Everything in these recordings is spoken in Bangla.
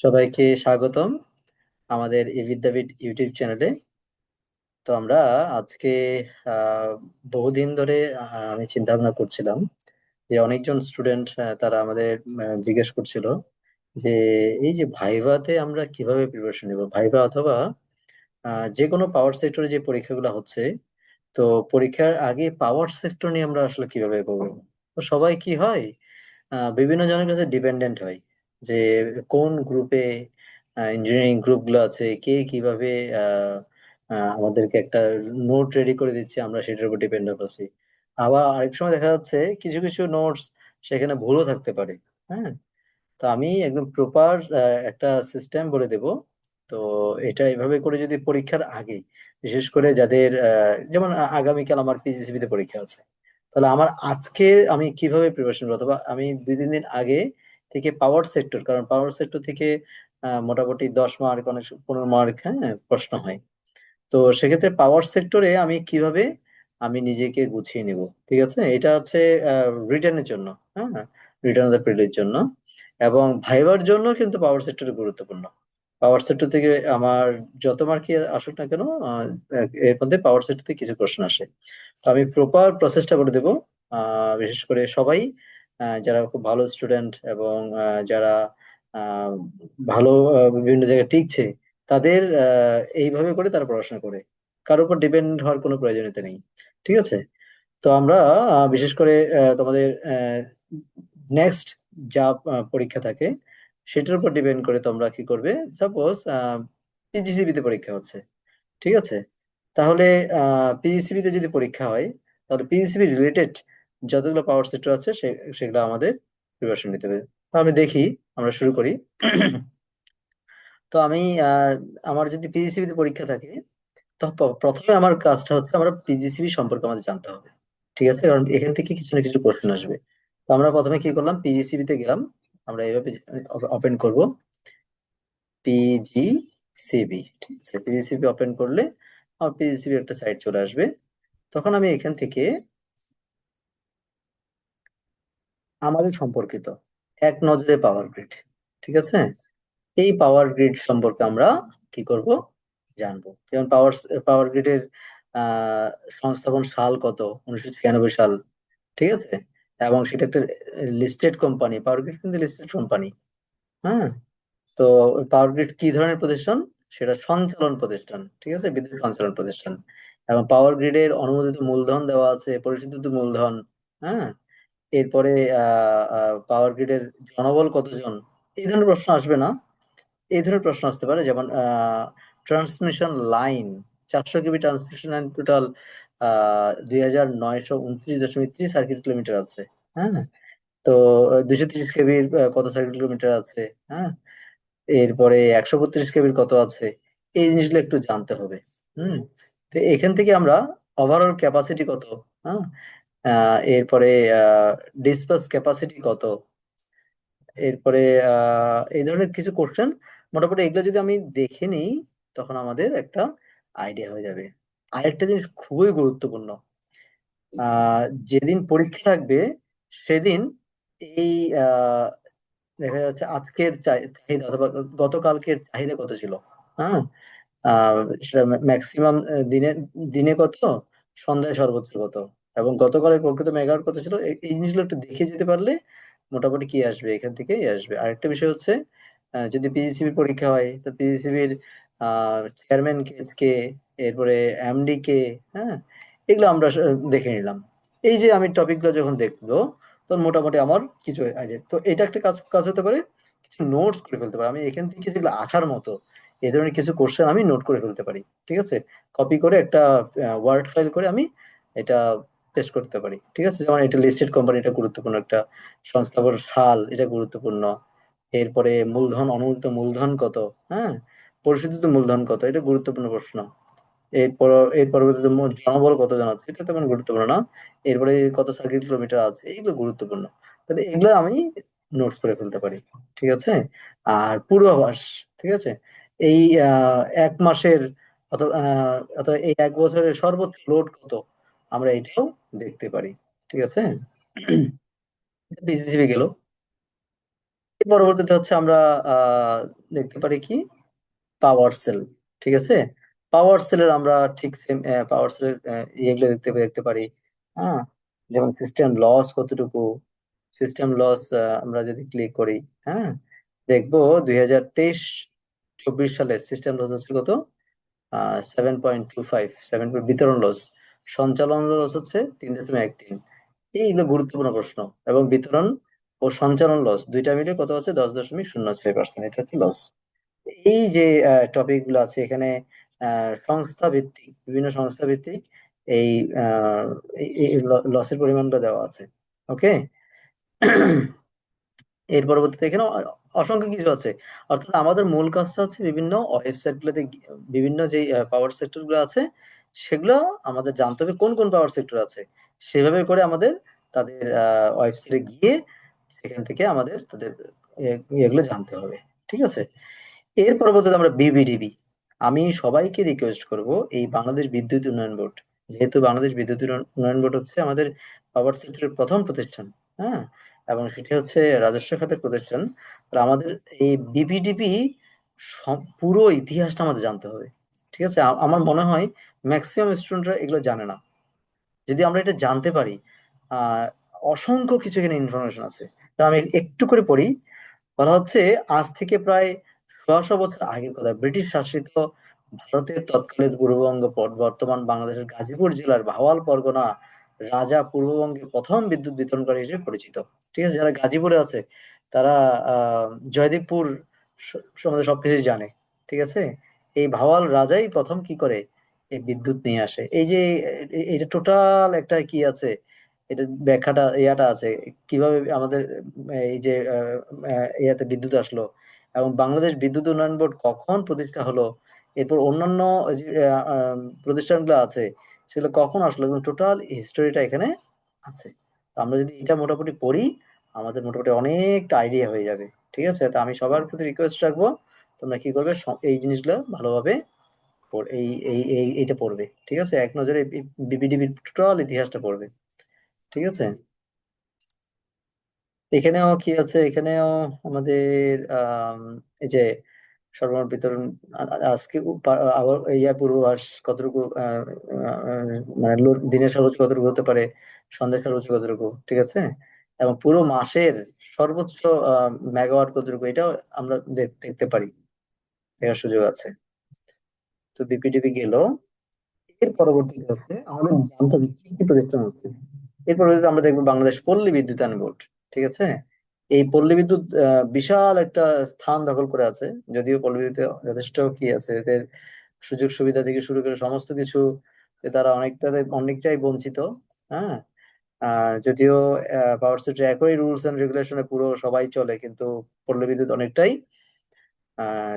সবাইকে স্বাগতম আমাদের ই বিদ্যাপীঠ ইউটিউব চ্যানেলে। তো আমরা আজকে বহুদিন ধরে আমি চিন্তা ভাবনা করছিলাম যে অনেকজন স্টুডেন্ট তারা আমাদের জিজ্ঞেস করছিল যে এই যে ভাইভাতে আমরা কীভাবে প্রিপারেশন নেব? ভাইভা অথবা যে কোনো পাওয়ার সেক্টরে যে পরীক্ষাগুলো হচ্ছে, তো পরীক্ষার আগে পাওয়ার সেক্টর নিয়ে আমরা আসলে কীভাবে করব তো সবাই কি হয় বিভিন্ন জনের কাছে ডিপেন্ডেন্ট হয়। যে কোন গ্রুপে ইঞ্জিনিয়ারিং গ্রুপগুলো আছে, কে কীভাবে আমাদেরকে একটা নোট রেডি করে দিচ্ছে, আমরা সেটার উপর ডিপেন্ডেন্ট আছি। আবার আরেক সময় দেখা যাচ্ছে কিছু কিছু নোটস সেখানে ভুলও থাকতে পারে হ্যাঁ? তো আমি একদম প্রপার একটা সিস্টেম বলে দেব। তো এটা এভাবে করে যদি পরীক্ষার আগে, বিশেষ করে যাদের যেমন আগামীকাল আমার পিজিসিবি তে পরীক্ষা আছে, তাহলে আমার আজকে আমি কীভাবে প্রিপারেশন অথবা আমি দুই, তিন দিন আগে থেকে পাওয়ার সেক্টর কারণ পাওয়ার সেক্টর থেকে মোটামুটি দশ মার্ক অনেক পনেরো মার্ক হ্যাঁ প্রশ্ন হয়। তো সেক্ষেত্রে পাওয়ার সেক্টরে আমি কীভাবে আমি নিজেকে গুছিয়ে নিব? ঠিক আছে? এটা হচ্ছে রিটার্নের জন্য হ্যাঁ রিটার্ন অফ দ্য পিরিয়ডের জন্য। এবং ভাইবার জন্য কিন্তু পাওয়ার সেক্টর গুরুত্বপূর্ণ। পাওয়ার সেক্টর থেকে আমার যত মার্কই আসুক না কেন এর মধ্যে পাওয়ার সেক্টর থেকে কিছু প্রশ্ন আসে। তো আমি প্রপার প্রসেসটা বলে দেবো। বিশেষ করে সবাই যারা খুব ভালো স্টুডেন্ট এবং যারা ভালো বিভিন্ন জায়গায় টিকছে, তাদের এইভাবে করে তারা পড়াশোনা করে। কারোর উপর ডিপেন্ড হওয়ার কোনো প্রয়োজনীয়তা নেই, ঠিক আছে? তো আমরা বিশেষ করে তোমাদের নেক্সট যা পরীক্ষা থাকে, সেটার উপর ডিপেন্ড করে তোমরা কি করবে? সাপোজ পিজিসিবি তে পরীক্ষা হচ্ছে, ঠিক আছে? তাহলে পিজিসিবি তে যদি পরীক্ষা হয়, তাহলে পিজিসিবি রিলেটেড যতগুলো পাওয়ার সেক্টর আছে সেগুলো আমাদের প্রিপারেশন নিতে হবে। তো আমি দেখি, আমরা শুরু করি। তো আমি আমার যদি পিজিসিবি তে পরীক্ষা থাকে, তো প্রথমে আমার কাজটা হচ্ছে আমরা পিজিসিবি সম্পর্কে আমাদের জানতে হবে। ঠিক আছে? কারণ এখান থেকে কিছু না কিছু কোশ্চেন আসবে। তো আমরা প্রথমে কি করলাম? পিজিসিবি তে গেলাম। আমরা এইভাবে ওপেন করব। পিজিসিবি ঠিক আছে? পিজিসিবি ওপেন করলে আমার পিজিসিবি একটা সাইট চলে আসবে। তখন আমি এখান থেকে আমাদের সম্পর্কিত। এক নজরে পাওয়ার গ্রিড ঠিক আছে? এই পাওয়ার গ্রিড সম্পর্কে আমরা কি করব জানব। যেমন পাওয়ার পাওয়ার গ্রিডের সংস্থাপন সাল কত? উনিশশো ছিয়ানব্বই সাল, ঠিক আছে? এবং সেটা একটা লিস্টেড কোম্পানি পাওয়ার গ্রিড কিন্তু লিস্টেড কোম্পানি হ্যাঁ? তো পাওয়ার গ্রিড কি ধরনের প্রতিষ্ঠান? সেটা সঞ্চালন প্রতিষ্ঠান, ঠিক আছে? বিদ্যুৎ সঞ্চালন প্রতিষ্ঠান। এবং পাওয়ার গ্রিডের অনুমোদিত মূলধন দেওয়া আছে, পরিশোধিত মূলধন হ্যাঁ? এরপরে পাওয়ার গ্রিডের জনবল কতজন? এই ধরনের প্রশ্ন আসবে না। এই ধরনের প্রশ্ন আসতে পারে, যেমন ট্রান্সমিশন লাইন চারশো কেবি ট্রান্সমিশন লাইন টোটাল দুই হাজার নয়শো উনত্রিশ দশমিক ত্রিশ সার্কিট কিলোমিটার আছে হ্যাঁ? তো দুশো ত্রিশ কেবির কত সার্কিট কিলোমিটার আছে হ্যাঁ? এরপরে একশো বত্রিশ কেবির কত আছে, এই জিনিসগুলো একটু জানতে হবে, হুম? তো এখান থেকে আমরা ওভারঅল ক্যাপাসিটি কত হ্যাঁ? এরপরে ডিসপাস ক্যাপাসিটি কত? এরপরে এই ধরনের কিছু কোশ্চেন মোটামুটি এগুলো যদি আমি দেখে নিই, তখন আমাদের একটা আইডিয়া হয়ে যাবে। আরেকটা জিনিস খুবই গুরুত্বপূর্ণ যেদিন পরীক্ষা থাকবে, সেদিন এই দেখা যাচ্ছে আজকের চাহিদা অথবা গতকালকের চাহিদা কত ছিল? হ্যাঁ? সেটা ম্যাক্সিমাম দিনে দিনে কত? সন্ধ্যায় সর্বোচ্চ কত? এবং গতকালের প্রকৃত মেগাওয়াট কত ছিল? এই জিনিসগুলো একটু দেখে যেতে পারলে মোটামুটি কি আসবে? এখান থেকেই আসবে। আরেকটা বিষয় হচ্ছে যদি পিজিসিবি পরীক্ষা হয়, তো পিজিসিবির চেয়ারম্যান কে এরপরে এমডি কে হ্যাঁ এগুলো আমরা দেখে নিলাম। এই যে আমি টপিকগুলো যখন দেখব তখন মোটামুটি আমার কিছু আইডিয়া তো এটা একটা কাজ কাজ হতে পারে, কিছু নোটস করে ফেলতে পারি। আমি এখান থেকে যেগুলো আসার মতো এই ধরনের কিছু কোশ্চেন আমি নোট করে ফেলতে পারি, ঠিক আছে? কপি করে একটা ওয়ার্ড ফাইল করে আমি এটা পেস্ট করতে পারি, ঠিক আছে? যেমন এটা লিস্টেড কোম্পানি এটা গুরুত্বপূর্ণ, একটা সংস্থাপন সাল এটা গুরুত্বপূর্ণ। এরপরে মূলধন, অনুমোদিত মূলধন কত? হ্যাঁ? পরিশোধিত মূলধন কত? এটা গুরুত্বপূর্ণ প্রশ্ন। এরপর, এর পরবর্তীতে জনবল কত জন আছে এটা তেমন গুরুত্বপূর্ণ না। এরপরে কত সার্কিট কিলোমিটার আছে? এগুলো গুরুত্বপূর্ণ। তাহলে এগুলো আমি নোটস করে ফেলতে পারি, ঠিক আছে? আর পূর্বাভাস, ঠিক আছে? এই এক মাসের অথবা অথবা এই এক বছরের সর্বোচ্চ লোড কত? আমরা এটাও দেখতে পারি, ঠিক আছে? পিসিবি গেল। পরবর্তীতে হচ্ছে আমরা দেখতে পারি কি? পাওয়ার সেল ঠিক আছে? পাওয়ার সেলের আমরা ঠিক সেম পাওয়ার সেলের ইয়েগুলো দেখতে দেখতে পারি। হ্যাঁ যেমন সিস্টেম লস কতটুকু? সিস্টেম লস আমরা যদি ক্লিক করি হ্যাঁ? দেখব দুই হাজার তেইশ, চব্বিশ সালের সিস্টেম লস হচ্ছে কত? Seven point two five seven বিতরণ লস সঞ্চালন লস হচ্ছে তিন দশমিক এক তিন। এইগুলো গুরুত্বপূর্ণ প্রশ্ন এবং বিতরণ ও সঞ্চালন লস দুইটা মিলে কত আছে দশ দশমিক শূন্য ছয় পার্সেন্ট এটা হচ্ছে লস এই যে টপিকগুলো আছে এখানে সংস্থা ভিত্তিক, বিভিন্ন সংস্থা ভিত্তিক এই লসের পরিমাণটা দেওয়া আছে। ওকে এর পরবর্তীতে এখানে অসংখ্য কিছু আছে। অর্থাৎ আমাদের মূল কাজটা হচ্ছে বিভিন্ন ওয়েবসাইট গুলোতে বিভিন্ন যে পাওয়ার সেক্টরগুলো আছে সেগুলো আমাদের জানতে হবে কোন কোন পাওয়ার সেক্টর আছে। সেভাবে করে আমাদের তাদের ওয়েবসাইটে গিয়ে সেখান থেকে আমাদের তাদের এগুলো জানতে হবে। ঠিক আছে? এর পরবর্তীতে আমরা বিবিডিবি আমি সবাইকে রিকোয়েস্ট করব এই বাংলাদেশ বিদ্যুৎ উন্নয়ন বোর্ড। যেহেতু বাংলাদেশ বিদ্যুৎ উন্নয়ন বোর্ড হচ্ছে আমাদের পাওয়ার সেক্টরের প্রথম প্রতিষ্ঠান হ্যাঁ? এবং সেটি হচ্ছে রাজস্ব খাতের প্রতিষ্ঠান। আমাদের এই বিপিডিপি পুরো ইতিহাসটা আমাদের জানতে হবে। ঠিক আছে? আমার মনে হয় ম্যাক্সিমাম স্টুডেন্টরা এগুলো জানে না। যদি আমরা এটা জানতে পারি অসংখ্য কিছু এখানে ইনফরমেশন আছে। আমি একটু করে পড়ি। বলা হচ্ছে, আজ থেকে প্রায় ছয়শো বছর আগের কথা। ব্রিটিশ শাসিত ভারতের তৎকালীন পূর্ববঙ্গ পর- বর্তমান বাংলাদেশের গাজীপুর জেলার ভাওয়াল পরগনা রাজা পূর্ববঙ্গের প্রথম বিদ্যুৎ বিতরণকারী হিসেবে পরিচিত। ঠিক আছে? যারা গাজীপুরে আছে, তারা আহ জয়দেবপুর সম্বন্ধে সবকিছু জানে। ঠিক আছে? এই ভাওয়াল রাজাই প্রথম কি করে এই বিদ্যুৎ নিয়ে আসে? এই যে এটা টোটাল একটা কি আছে? এটা ব্যাখ্যাটা, ইয়াটা আছে। কীভাবে আমাদের, এই যে ইয়াতে বিদ্যুৎ আসলো এবং বাংলাদেশ বিদ্যুৎ উন্নয়ন বোর্ড কখন প্রতিষ্ঠা হলো? এরপর অন্যান্য প্রতিষ্ঠানগুলো আছে, সেগুলো কখন আসলো? এবং টোটাল হিস্টোরিটা এখানে আছে। আমরা যদি এটা মোটামুটি পড়ি, আমাদের মোটামুটি অনেকটা আইডিয়া হয়ে যাবে। ঠিক আছে? তো আমি সবার প্রতি রিকোয়েস্ট রাখব তোমরা কি করবে? এই জিনিসগুলো ভালোভাবে এই এই এই এইটা পড়বে। ঠিক আছে? এক নজরে বিবিডিবির টোটাল ইতিহাসটা পড়বে। ঠিক আছে? এখানেও কি আছে? এখানেও আমাদের আম, এই যে সরবরাহ বিতরণ আজকে আবার ইয়ার পূর্বাভাস কতটুকু মানে দিনের সর্বোচ্চ কতটুকু হতে পারে? সন্ধ্যার সর্বোচ্চ কতটুকু? ঠিক আছে? এবং পুরো মাসের সর্বোচ্চ মেগাওয়াট কতটুকু? এটাও আমরা দেখ- দেখতে পারি। দেখার সুযোগ আছে। তো বিপিডিপি গেল। এর পরবর্তীতে হচ্ছে আমাদের জানতে হবে কি কি প্রতিষ্ঠান আছে। এর পরবর্তীতে আমরা দেখব বাংলাদেশ পল্লী বিদ্যুতায়ন বোর্ড, ঠিক আছে? এই পল্লী বিদ্যুৎ বিশাল একটা স্থান দখল করে আছে। যদিও পল্লী বিদ্যুতে যথেষ্ট কি আছে, এদের সুযোগ সুবিধা থেকে শুরু করে সমস্ত কিছু তারা অনেকটা অনেকটাই বঞ্চিত হ্যাঁ? যদিও পাওয়ার সেক্টর একই রুলস এন্ড রেগুলেশনে পুরো সবাই চলে, কিন্তু পল্লী বিদ্যুৎ অনেকটাই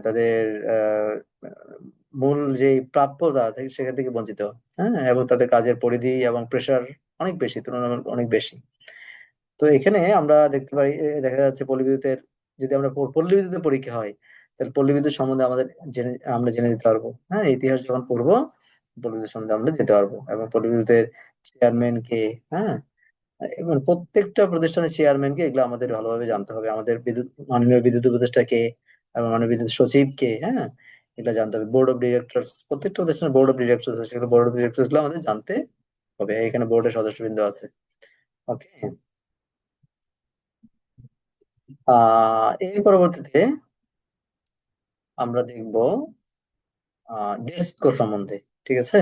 তাদের মূল যে প্রাপ্যতা সেখান থেকে বঞ্চিত হ্যাঁ? এবং তাদের কাজের পরিধি এবং প্রেশার অনেক বেশি, তুলনামূলক অনেক বেশি। তো এখানে আমরা দেখতে পাই দেখা যাচ্ছে পল্লী বিদ্যুতের যদি আমরা পল্লী বিদ্যুতের পরীক্ষা হয়, তাহলে পল্লী বিদ্যুৎ সম্বন্ধে আমাদের জেনে, আমরা জেনে নিতে পারব হ্যাঁ? ইতিহাস যখন পড়ব পল্লী বিদ্যুৎ সম্বন্ধে আমরা যেতে পারব। এবং পল্লী বিদ্যুতের চেয়ারম্যান কে হ্যাঁ? এবং প্রত্যেকটা প্রতিষ্ঠানের চেয়ারম্যানকে এগুলো আমাদের ভালোভাবে জানতে হবে। আমাদের বিদ্যুৎ, মাননীয় বিদ্যুৎ উপদেষ্টা কে এবং মাননীয় বিদ্যুৎ সচিব কে হ্যাঁ এগুলো জানতে হবে। বোর্ড অফ ডিরেক্টরস প্রত্যেকটা প্রতিষ্ঠানের বোর্ড অফ ডিরেক্টরস আছে। সেগুলো বোর্ড অফ ডিরেক্টরসগুলো আমাদের জানতে হবে। এখানে বোর্ডের সদস্যবৃন্দ আছে। ওকে এর পরবর্তীতে আমরা দেখব ডেস্কো সম্বন্ধে, ঠিক আছে?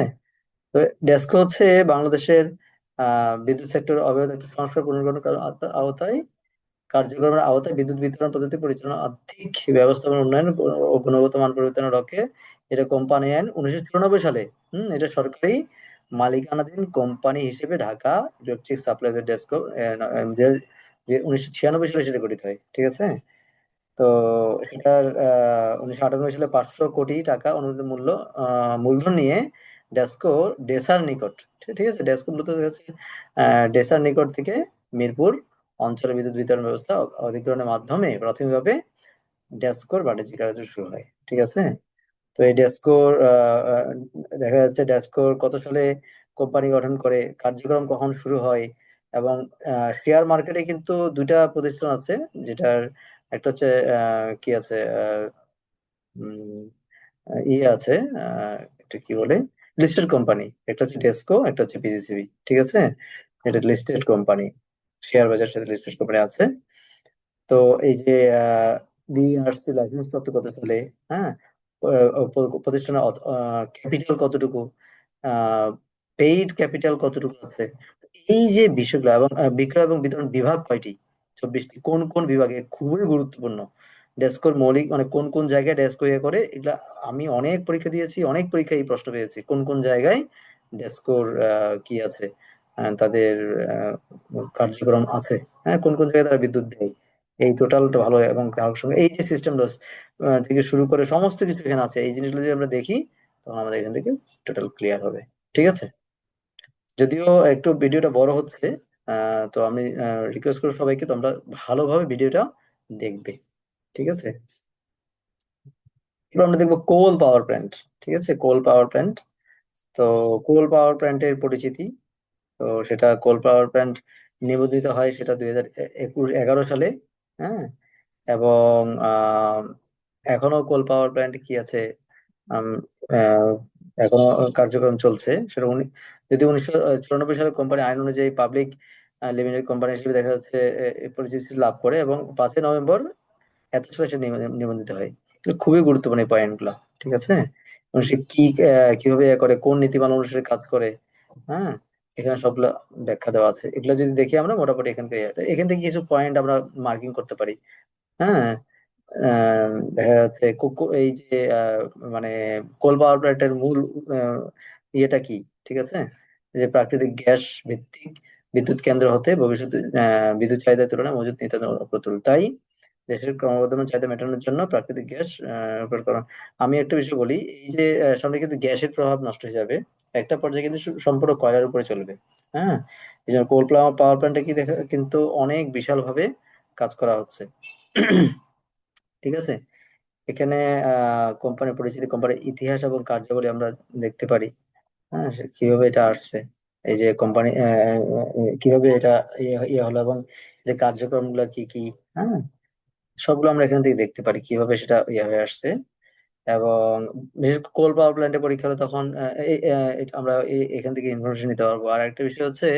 তো ডেস্কো হচ্ছে বাংলাদেশের বিদ্যুৎ সেক্টর অবৈধ সংস্কার পুনর্গঠন আওতায় কার্যক্রমের আওতায় বিদ্যুৎ বিতরণ পদ্ধতি পরিচালনা আর্থিক ব্যবস্থাপনা উন্নয়ন ও গুণগত মান পরিবর্তনের লক্ষ্যে এটা কোম্পানি আইন উনিশশো চুরানব্বই সালে। হম, এটা সরকারি মালিকানাধীন কোম্পানি হিসেবে ঢাকা ইলেকট্রিক সাপ্লাই ডেস্কো উনিশশো ছিয়ানব্বই সালে সেটা গঠিত হয়, ঠিক আছে? তো সেটার উনিশশো আটানব্বই সালে পাঁচশো কোটি টাকা অনুমোদিত মূল্য মূলধন নিয়ে ডেস্কো ডেসার নিকট, ঠিক আছে? ডেস্কো মূলত ডেসার নিকট থেকে মিরপুর অঞ্চলে বিদ্যুৎ বিতরণ ব্যবস্থা অধিগ্রহণের মাধ্যমে প্রাথমিকভাবে ডেস্কোর বাণিজ্যিক কার্য শুরু হয় ঠিক আছে? তো এই আহ, দেখা যাচ্ছে ডেস্কোর কত সালে কোম্পানি গঠন করে কার্যক্রম কখন শুরু হয় এবং শেয়ার মার্কেটে কিন্তু দুইটা প্রতিষ্ঠান আছে যেটার একটা হচ্ছে কি আছে উম, ইয়ে আছে এটা কি বলে? লিস্টেড কোম্পানি একটা হচ্ছে ডেস্কো একটা হচ্ছে পিজিসিবি ঠিক আছে? এটা লিস্টেড কোম্পানি শেয়ার বাজার সাথে লিস্টেড কোম্পানি আছে। তো এই যে বিআরসি লাইসেন্স প্রাপ্ত কত সালে হ্যাঁ প্রতিষ্ঠানের ক্যাপিটাল কতটুকু পেইড ক্যাপিটাল কতটুকু আছে? এই যে বিষয়গুলো এবং বিক্রয় এবং বিতরণ বিভাগ কয়টি? চব্বিশটি। কোন কোন বিভাগে খুবই গুরুত্বপূর্ণ? ডেস্কোর মৌলিক মানে কোন কোন জায়গায় ডেস্কো ইয়ে করে, এগুলা আমি অনেক পরীক্ষা দিয়েছি, অনেক পরীক্ষায় এই প্রশ্ন পেয়েছি। কোন কোন জায়গায় ডেস্কোর কি আছে? তাদের কার্যক্রম আছে। হ্যাঁ কোন কোন জায়গায় তারা বিদ্যুৎ দেয়? এই টোটালটা ভালো এবং গ্রাহক সঙ্গে, এই যে সিস্টেমটা থেকে শুরু করে সমস্ত কিছু এখানে আছে, এই জিনিসগুলো যদি আমরা দেখি, তখন আমাদের এখান থেকে টোটাল ক্লিয়ার হবে। ঠিক আছে? যদিও একটু ভিডিওটা বড় হচ্ছে তো আমি রিকোয়েস্ট করব সবাইকে, তোমরা ভালোভাবে ভিডিওটা দেখবে। ঠিক আছে? এবার আমরা দেখব কোল পাওয়ার প্ল্যান্ট ঠিক আছে? কোল পাওয়ার প্ল্যান্ট তো কোল পাওয়ার প্ল্যান্টের পরিচিতি তো সেটা কোল পাওয়ার প্ল্যান্ট নিবন্ধিত হয় সেটা দুই হাজার একুশ, এগারো সালে হ্যাঁ? এবং এখনও কোল পাওয়ার প্ল্যান্ট কি আছে? এখনও কার্যক্রম চলছে। সেটা উনি, যদি উনিশশো চুরানব্বই সালে কোম্পানি আইন অনুযায়ী পাবলিক লিমিটেড কোম্পানি হিসেবে দেখা যাচ্ছে পরিচিতি লাভ করে এবং পাঁচই নভেম্বর এত সালে সে নিবন্ধ- নিবন্ধিত হয়। খুবই গুরুত্বপূর্ণ এই পয়েন্টগুলা, ঠিক আছে? সে কি কীভাবে করে, কোন নীতিমালা অনুসারে কাজ করে হ্যাঁ? এখানে সবগুলো ব্যাখ্যা দেওয়া আছে। এগুলো যদি দেখি আমরা মোটামুটি এখান থেকে এখান থেকে কিছু পয়েন্ট আমরা মার্কিং করতে পারি। হ্যাঁ? দেখা যাচ্ছে এই যে মানে কোল পাওয়ার প্ল্যান্টের মূল ইয়েটা কি? ঠিক আছে? যে প্রাকৃতিক গ্যাস ভিত্তিক বিদ্যুৎ কেন্দ্র হতে ভবিষ্যতে বিদ্যুৎ চাহিদার তুলনায় মজুত নিতান্ত অপ্রতুল। তাই দেশের ক্রমবর্ধমান চাহিদা মেটানোর জন্য প্রাকৃতিক গ্যাস আমি একটা বিষয় বলি, এই যে সামনে কিন্তু গ্যাসের প্রভাব নষ্ট হয়ে যাবে একটা পর্যায়ে কিন্তু সম্পূর্ণ কয়লার উপরে চলবে হ্যাঁ? এই জন্য কোল প্লাম পাওয়ার প্ল্যান্টে কি দেখা কিন্তু অনেক বিশাল ভাবে কাজ করা হচ্ছে। ঠিক আছে? এখানে কোম্পানির পরিচিতি কোম্পানির ইতিহাস এবং কার্যাবলী আমরা দেখতে পারি হ্যাঁ? কীভাবে এটা আসছে, এই যে কোম্পানি কীভাবে এটা ইয়ে ইয়ে হলো এবং যে কার্যক্রমগুলো কি কি হ্যাঁ? সবগুলো আমরা এখান থেকে দেখতে পারি, কীভাবে সেটা ইয়ে হয়ে আসছে। এবং কোল পাওয়ার প্ল্যান্টে পরীক্ষা হলে তখন আমরা এখান থেকে ইনফরমেশন নিতে পারব। আর একটা বিষয় হচ্ছে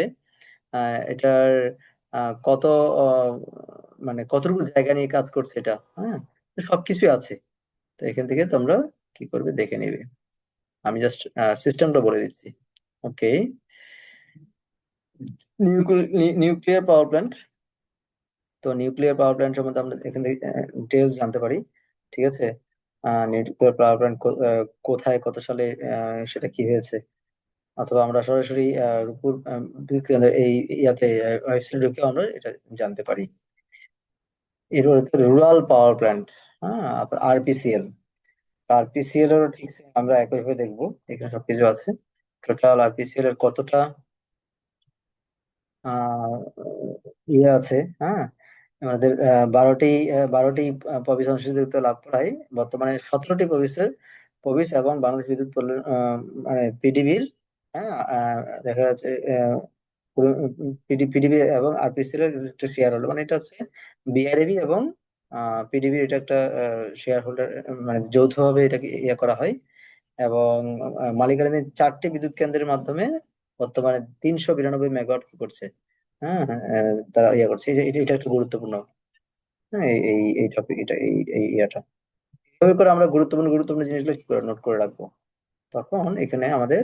এটার কত মানে কতটুকু জায়গা নিয়ে কাজ করছে এটা হ্যাঁ? সবকিছু আছে। তো এখান থেকে তোমরা কি করবে দেখে নিবে। আমি জাস্ট সিস্টেমটা বলে দিচ্ছি। ওকে নিউক্লিয়ার পাওয়ার প্ল্যান্ট তো নিউক্লিয়ার পাওয়ার প্ল্যান্ট সম্বন্ধে আমরা এখান থেকে ডিটেলস জানতে পারি। ঠিক আছে? নিউক্লিয়ার পাওয়ার প্ল্যান্ট কোথায়, কত সালে সেটা কি হয়েছে? অথবা আমরা সরাসরি কেন্দ্র এই ইয়াতে ওয়েবসাইটে ঢুকে আমরা এটা জানতে পারি। এরপর রুরাল পাওয়ার প্ল্যান্ট হ্যাঁ আরপিসিএল আরপিসিএল এরও ঠিক আমরা একইভাবে দেখব, এখানে সবকিছু আছে। টোটাল আরপিসিএল এর কতটা ইয়ে আছে হ্যাঁ আমাদের বারোটি বারোটি প্রবিস অংশীদারিত্ব লাভ করায় বর্তমানে সতেরোটি প্রবিসের প্রবিস এবং বাংলাদেশ বিদ্যুৎ মানে পিডিবির হ্যাঁ দেখা যাচ্ছে পিডিবি এবং আরপিসিএল এর একটা শেয়ার হোল্ডার মানে এটা হচ্ছে বিআরএবি এবং পিডিবি এটা একটা শেয়ার হোল্ডার মানে যৌথভাবে এটাকে ইয়ে করা হয়। এবং মালিকানাধীন চারটি বিদ্যুৎ কেন্দ্রের মাধ্যমে বর্তমানে তিনশো বিরানব্বই মেগাওয়াট করছে। হ্যাঁ আহ, তারা ইয়ে করছে। এই যে এটা একটা গুরুত্বপূর্ণ হ্যাঁ এই এই টপিক এটা এই এই ইয়াটা। এভাবে করে আমরা গুরুত্বপূর্ণ গুরুত্বপূর্ণ জিনিসগুলো কি করে নোট করে রাখব? তখন এখানে আমাদের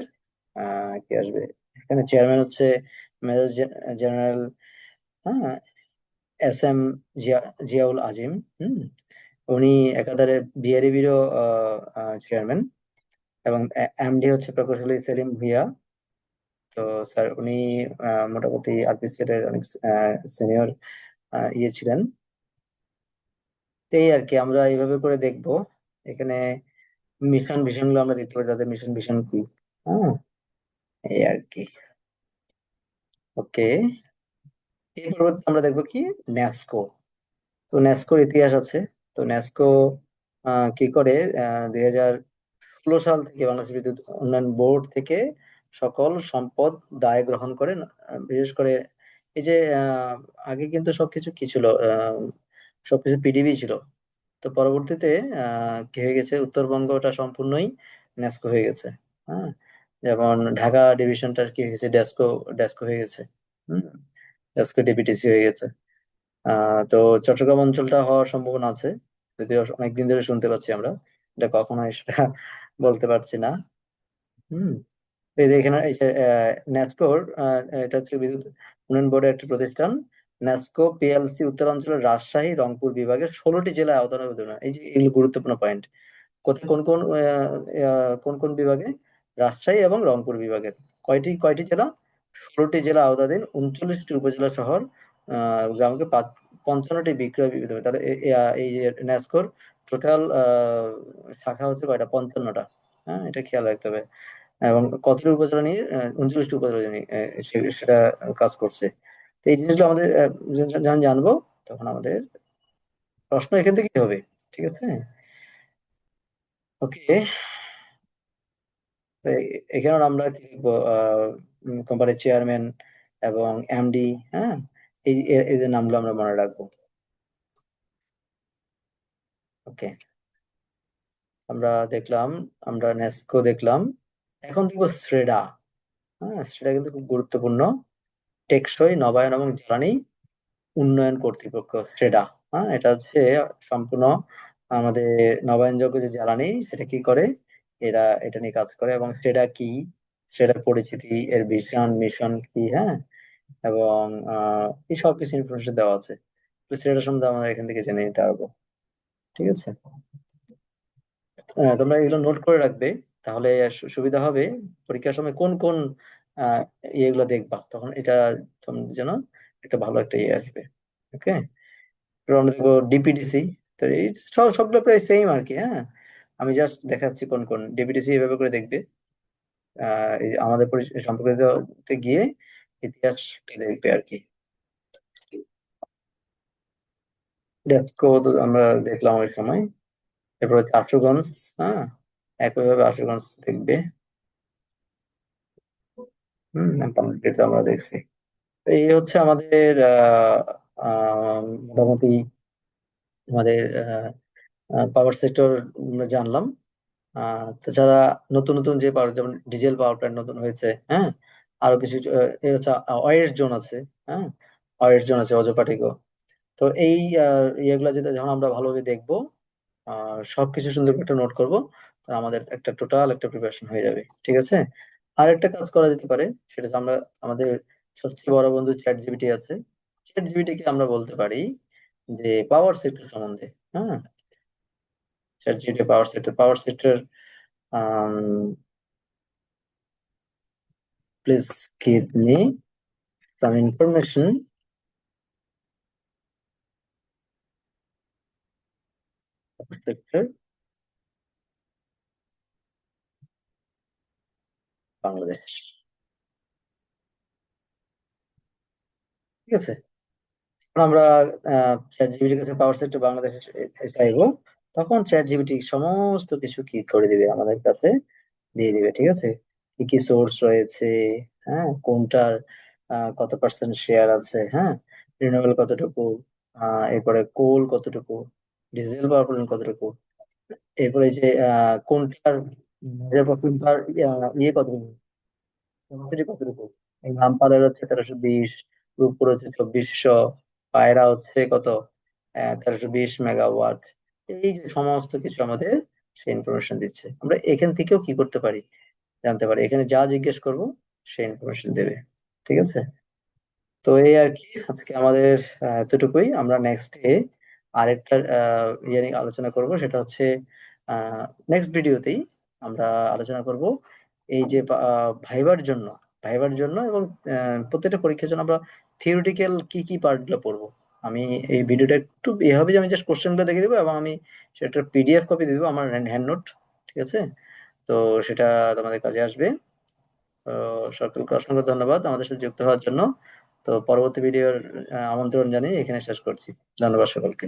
কি আসবে? এখানে চেয়ারম্যান হচ্ছে মেজর জেনারেল হ্যাঁ এস এম জিয়া জিয়াউল আজিম হুম উনি একাধারে বিআরবিরও চেয়ারম্যান এবং এমডি হচ্ছে প্রকৌশলী সেলিম ভুইয়া। তো স্যার উনি মোটামুটি আরপিসিএল এর অনেক সিনিয়র ইয়ে ছিলেন। এই আর কি আমরা এইভাবে করে দেখব। এখানে মিশন ভিশনগুলো আমরা দেখতে পারি, তাদের মিশন ভিশন কি? হ্যাঁ এই আর কি ওকে এই পরবর্তী আমরা দেখব কি? ন্যাসকো তো ন্যাসকোর ইতিহাস আছে। তো ন্যাসকো কি করে? দুই হাজার ষোলো সাল থেকে বাংলাদেশ বিদ্যুৎ উন্নয়ন বোর্ড থেকে সকল সম্পদ দায় গ্রহণ করে বিশেষ করে এই যে আগে কিন্তু সবকিছু কি ছিল সবকিছু পিডিবি ছিল। তো পরবর্তীতে কি হয়ে গেছে? উত্তরবঙ্গটা সম্পূর্ণই ন্যাস্কো হয়ে গেছে হ্যাঁ? যেমন ঢাকা ডিভিশনটা কি হয়ে গেছে? ডেস্কো ডেস্কো হয়ে গেছে, হম? ডেস্কো ডিপিটিসি হয়ে গেছে। তো চট্টগ্রাম অঞ্চলটা হওয়ার সম্ভাবনা আছে, যদিও অনেকদিন ধরে শুনতে পাচ্ছি আমরা। এটা কখনো সেটা বলতে পারছি না, হুম? এই যে এখানে ন্যাসকোর এটা হচ্ছে বিদ্যুৎ উন্নয়ন বোর্ডের একটি প্রতিষ্ঠান। ন্যাসকো পিএলসি উত্তরাঞ্চলের রাজশাহী, রংপুর বিভাগের ষোলোটি জেলায় আওতানবাধীন এই যে এগুলো গুরুত্বপূর্ণ পয়েন্ট কোথায়, কোন কোন কোন কোন বিভাগে? রাজশাহী এবং রংপুর বিভাগের। কয়টি কয়টি জেলা? ষোলোটি জেলা আওতাধীন, উনচল্লিশটি উপজেলা শহর গ্রামকে পঞ্চান্নটি বিক্রয় হবে। তাহলে এই যে নেস্কোর টোটাল শাখা হচ্ছে কয়টা? পঞ্চান্নটা। হ্যাঁ এটা খেয়াল রাখতে হবে। এবং কতটি উপজেলা নিয়ে উনচল্লিশটি উপজেলা নিয়ে সেটা কাজ করছে। তো এই জিনিসগুলো আমাদের যখন জানব, তখন আমাদের প্রশ্ন এখান থেকেই হবে, ঠিক আছে? ওকে এখানে আমরা কি লিখব কোম্পানির চেয়ারম্যান এবং এমডি হ্যাঁ? এই এদের নামগুলো আমরা মনে রাখব। ওকে আমরা দেখলাম, আমরা নেস্কো দেখলাম। এখন দেখব শ্রেডা হ্যাঁ শ্রেডা কিন্তু খুব গুরুত্বপূর্ণ। টেকসই নবায়ন এবং জ্বালানি উন্নয়ন কর্তৃপক্ষ শ্রেডা হ্যাঁ এটা হচ্ছে সম্পূর্ণ আমাদের নবায়নযোগ্য যে জ্বালানি সেটা কি করে? এরা এটা নিয়ে কাজ করে এবং শ্রেডা কি? শ্রেডার পরিচিতি এর ভিশন মিশন কি? হ্যাঁ এবং এই সব কিছু ইনফরমেশন দেওয়া আছে। শ্রেডা সম্বন্ধে আমরা এখান থেকে জেনে নিতে পারব। ঠিক আছে? আহ, তোমরা এগুলো নোট করে রাখবে। তাহলে সুবিধা হবে পরীক্ষার সময় কোন কোন ইয়েগুলো দেখবা। তখন এটা তোমাদের জন্য একটা ভালো একটা ইয়ে আসবে। ওকে? আমরা দেখব ডিপিডিসি তো এই সব সবগুলো প্রায় সেম আর কি হ্যাঁ? আমি জাস্ট দেখাচ্ছি কোন কোন। ডিপিডিসি এভাবে করে দেখবে। আমাদের পরি- সম্পর্কিত গিয়ে ইতিহাস দেখবে আর কি আমরা দেখলাম ওই সময়। এরপর হচ্ছে আশুগঞ্জ হ্যাঁ? একইভাবে আশুগঞ্জ দেখবে। হম আমরা দেখছি। তো এই হচ্ছে আমাদের আহ আহ, মোটামুটি আমাদের পাওয়ার সেক্টর আমরা জানলাম। আহ তাছাড়া নতুন নতুন যে পাওয়ার যেমন ডিজেল পাওয়ার প্ল্যান্ট নতুন হয়েছে হ্যাঁ আরও কিছু আহ, অয়ের জোন আছে হ্যাঁ অয়ের জোন আছে অজপাটিগো। তো এই আহ, ইয়েগুলা যেটা যখন আমরা ভালোভাবে দেখব আর সবকিছু সুন্দর করে একটা নোট করব। আমাদের একটা টোটাল একটা প্রিপারেশন হয়ে যাবে, ঠিক আছে? আর একটা কাজ করা যেতে পারে, সেটা আমরা আমাদের সবচেয়ে বড় বন্ধু চ্যাট জিপিটি আছে। চ্যাট জিপিটি কে আমরা বলতে পারি যে পাওয়ার সেক্টর সম্বন্ধে হ্যাঁ? Chat GPT power sector power sector please give me some information sector Bangladesh. ঠিক আছে? আমরা চ্যাট কাছে পাওয়ার সেক্টর বাংলাদেশে চাইব। তখন চ্যাট জিপিটি সমস্ত কিছু কি করে দিবে? আমাদের কাছে দিয়ে দিবে, ঠিক আছে? কি কি সোর্স রয়েছে? হ্যাঁ? কোনটার কত পার্সেন্ট শেয়ার আছে? হ্যাঁ? রিনিউয়েবল কতটুকু? এরপরে কোল কতটুকু? ডিজেল পাওয়ার কতটুকু? এরপরে যে কোনটার মেজর কোনটার ইয়ে কতটুকু ক্যাপাসিটি কতটুকু রামপালের হচ্ছে তেরোশো বিশ রূপপুর হচ্ছে চব্বিশশো পায়রা হচ্ছে কত তেরোশো বিশ মেগাওয়াট এই যে সমস্ত কিছু আমাদের সে ইনফরমেশন দিচ্ছে আমরা এখান থেকেও কি করতে পারি জানতে পারি এখানে যা জিজ্ঞেস করব সে ইনফরমেশন দেবে ঠিক আছে তো এই আর কি আজকে আমাদের এতটুকুই আমরা নেক্সট ডে আরেকটা ইয়ে নিয়ে আলোচনা করব সেটা হচ্ছে নেক্সট ভিডিওতেই আমরা আলোচনা করব। এই যে ভাইবার জন্য ভাইবার জন্য এবং প্রত্যেকটা পরীক্ষার জন্য আমরা থিওরিটিক্যাল কি কি পার্টগুলো পড়ব। আমি এই ভিডিওটা একটু এভাবে যে আমি জাস্ট কোশ্চেনগুলো দেখে দেবো এবং আমি সেটা পিডিএফ কপি দিয়ে দেবো আমার হ্যান্ড নোট ঠিক আছে? তো সেটা তোমাদের কাজে আসবে। তো সকলকে অসংখ্য ধন্যবাদ আমাদের সাথে যুক্ত হওয়ার জন্য। তো পরবর্তী ভিডিওর আমন্ত্রণ জানিয়ে এখানে শেষ করছি। ধন্যবাদ সকলকে।